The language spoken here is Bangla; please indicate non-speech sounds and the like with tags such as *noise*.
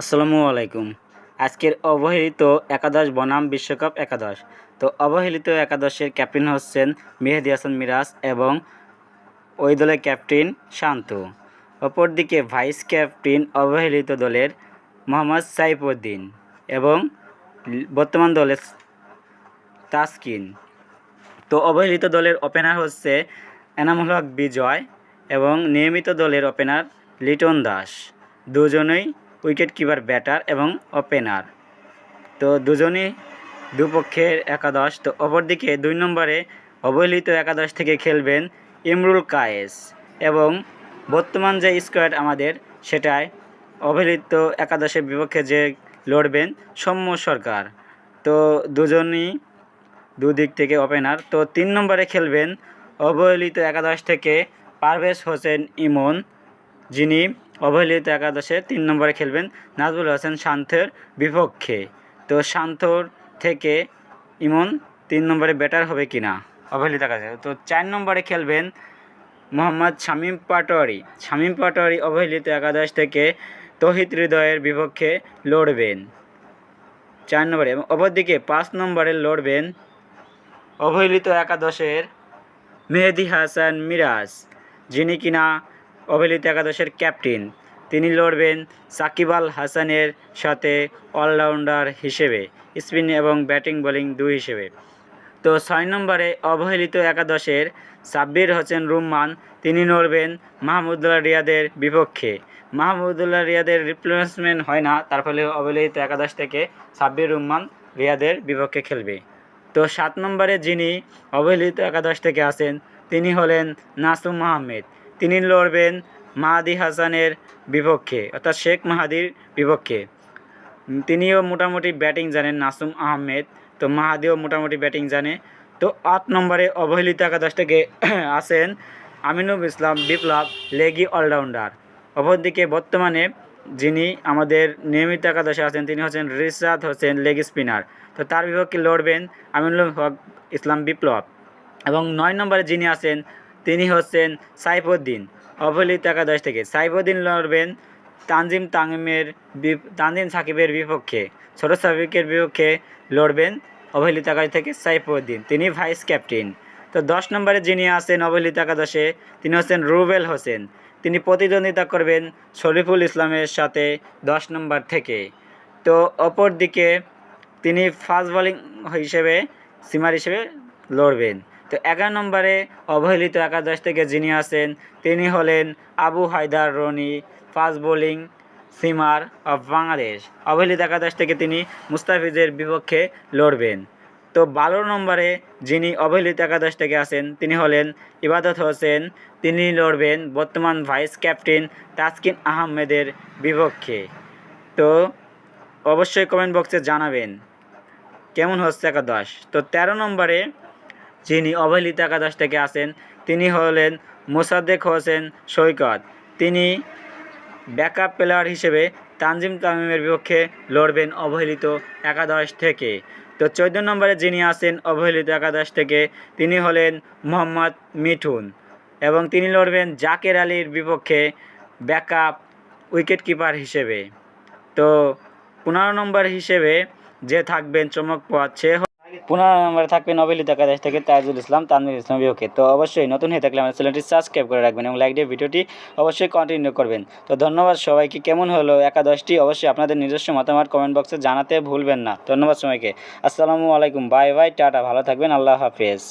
আসসালামু আলাইকুম। আজকের অবহেলিত একাদশ বনাম বিশ্বকাপ একাদশ। তো অবহেলিত একাদশের ক্যাপ্টেন হচ্ছেন মেহেদি হাসান মিরাজ এবং ওই দলের ক্যাপ্টেন শান্ত। অপরদিকে ভাইস ক্যাপ্টেন অবহেলিত দলের মোহাম্মদ সাইফুদ্দিন এবং বর্তমান দলের তাসকিন। তো অবহেলিত দলের ওপেনার হচ্ছে এনামুল হক বিজয় এবং নিয়মিত দলের ওপেনার লিটন দাস। দুজনেই উইকেট কিপার, ব্যাটার এবং ওপেনার। তো দুজনই দুপক্ষের একাদশ। তো অপরদিকে দুই নম্বরে অবহেলিত একাদশ থেকে খেলবেন ইমরুল কায়েস এবং বর্তমান যে স্কোয়াড আমাদের, সেটায় অবহেলিত একাদশের বিপক্ষে যে লড়বেন সৌম্য সরকার। তো দুজনই দুদিক থেকে ওপেনার তো তিন নম্বরে খেলবেন অবহেলিত একাদশ থেকে পারভেজ হোসেন ইমন, যিনি অবহেলিত একাদশে তিন নম্বরে খেলবেন নাজবুল হোসেন শান্তের বিপক্ষে। তো শান্তর থেকে ইমন তিন নম্বরে ব্যাটার হবে কি না অবহেলিত একাদশে। তো চার নম্বরে খেলবেন মোহাম্মদ শামীম পাটোয়ারি। শামীম পাটোয়ারি অবহেলিত একাদশ থেকে তহিত হৃদয়ের বিপক্ষে লড়বেন। চার নম্বরে এবং অপরদিকে পাঁচ নম্বরে লড়বেন অবহেলিত একাদশের মেহেদি হাসান মিরাজ, যিনি কিনা অবহেলিত একাদশের ক্যাপ্টেন। তিনি লড়বেন সাকিব আল হাসানের সাথে অলরাউন্ডার হিসেবে, স্পিন এবং ব্যাটিং বোলিং দুই হিসেবে। তো ছয় নম্বরে অবহেলিত একাদশের সাব্বির হোসেন রুম্মান, তিনি নড়বেন মাহমুদুল্লাহ রিয়াদের বিপক্ষে। মাহমুদুল্লাহ রিয়াদের রিপ্লেসমেন্ট হয় না, তার ফলে অবহেলিত একাদশ থেকে সাব্বির রুম্মান রিয়াদের বিপক্ষে খেলবে। তো সাত নম্বরে যিনি অবহেলিত একাদশ থেকে আসেন তিনি হলেন নাসুম আহমেদ। তিনি লড়বেন মাহাদি হাসানের বিপক্ষে, অর্থাৎ শেখ মাহাদির বিপক্ষে। তিনিও মোটামুটি ব্যাটিং জানেন নাসুম আহমেদ, তো মাহাদিও মোটামুটি ব্যাটিং জানে। তো আট নম্বরে অবহেলিত একাদশ থেকে *clears throat* আসেন আমিনুল ইসলাম বিপ্লব লেগি অলরাউন্ডার। অপরদিকে বর্তমানে যিনি আমাদের নিয়মিত একাদশে আছেন, তিনি হচ্ছেন রিশাদ হোসেন লেগ স্পিনার। তো তার বিপক্ষে লড়বেন আমিনুল হক ইসলাম বিপ্লব। এবং নয় নম্বরে যিনি আছেন তিনি হচ্ছেন সাইফুদ্দিন। অবহেলিত একাদশ থেকে সাইফুদ্দিন লড়বেন তানজিম তামিমের তানজিম সাকিবের বিপক্ষে। ছোট সাকিবের বিপক্ষে লড়বেন অবহেলিত একাদশ থেকে সাইফুদ্দিন। তিনি ভাইস ক্যাপ্টেন। তো দশ নম্বরে যিনি আছেন অবহেলিত একাদশে, তিনি হচ্ছেন রুবেল হোসেন। তিনি প্রতিদ্বন্দ্বিতা করবেন শরীফুল ইসলামের সাথে দশ নম্বর থেকে। তো অপর দিকে তিনি ফাস্ট বোলিং হিসেবে, সিমার হিসেবে লড়বেন। তো এগারো নম্বরে অবহেলিত একাদশ থেকে যিনি আছেন, তিনি হলেন Abu Haider Rony, fast bowling seamer of Bangladesh. অবহেলিত একাদশ থেকে তিনি মুস্তাফিজের বিপক্ষে লড়বেন। তো বারো নম্বরে যিনি অবহেলিত একাদশ থেকে আছেন, তিনি হলেন ইবাদত হোসেন। তিনি লড়বেন বর্তমান ভাইস ক্যাপ্টেন তাসকিন আহমেদের বিপক্ষে। তো অবশ্যই কমেন্ট বক্সে জানাবেন, কেমন হচ্ছে একাদশ? তো তেরো নম্বরে যিনি অবহেলিত একাদশ থেকে আসেন তিনি হলেন মোসাদ্দেক হোসেন সৈকত। তিনি ব্যাকআপ প্লেয়ার হিসেবে তানজিম তামিমের বিপক্ষে লড়বেন অবহেলিত একাদশ থেকে। তো চোদ্দ নম্বরে যিনি আছেন অবহেলিত একাদশ থেকে, তিনি হলেন মোহাম্মদ মিঠুন এবং তিনি লড়বেন জাকের আলীর বিপক্ষে ব্যাকআপ উইকেট কিপার হিসেবে। তো পনেরো নম্বর হিসেবে যে থাকবেন চমকপথ সে পনেরো নম্বরে থাকবেন অবহেলিত দেশ থেকে তাজুল ইসলাম তানমির ইসলাম বিপক্ষে তো অবশ্যই নতুন হয়ে থাকলে আমাদের চ্যানেলটি সাবস্ক্রাইব করে রাখবেন এবং লাইক দিয়ে ভিডিওটি অবশ্যই কন্টিনিউ করবেন। তো ধন্যবাদ সবাইকে। কেমন হলো একাদশটি? অবশ্যই আপনাদের নিজস্ব মতামত কমেন্ট বক্সে জানাতে ভুলবেন না। ধন্যবাদ সবাইকে। আসসালামু আলাইকুম। Bye bye tata. ভালো থাকবেন। আল্লাহ হাফেজ।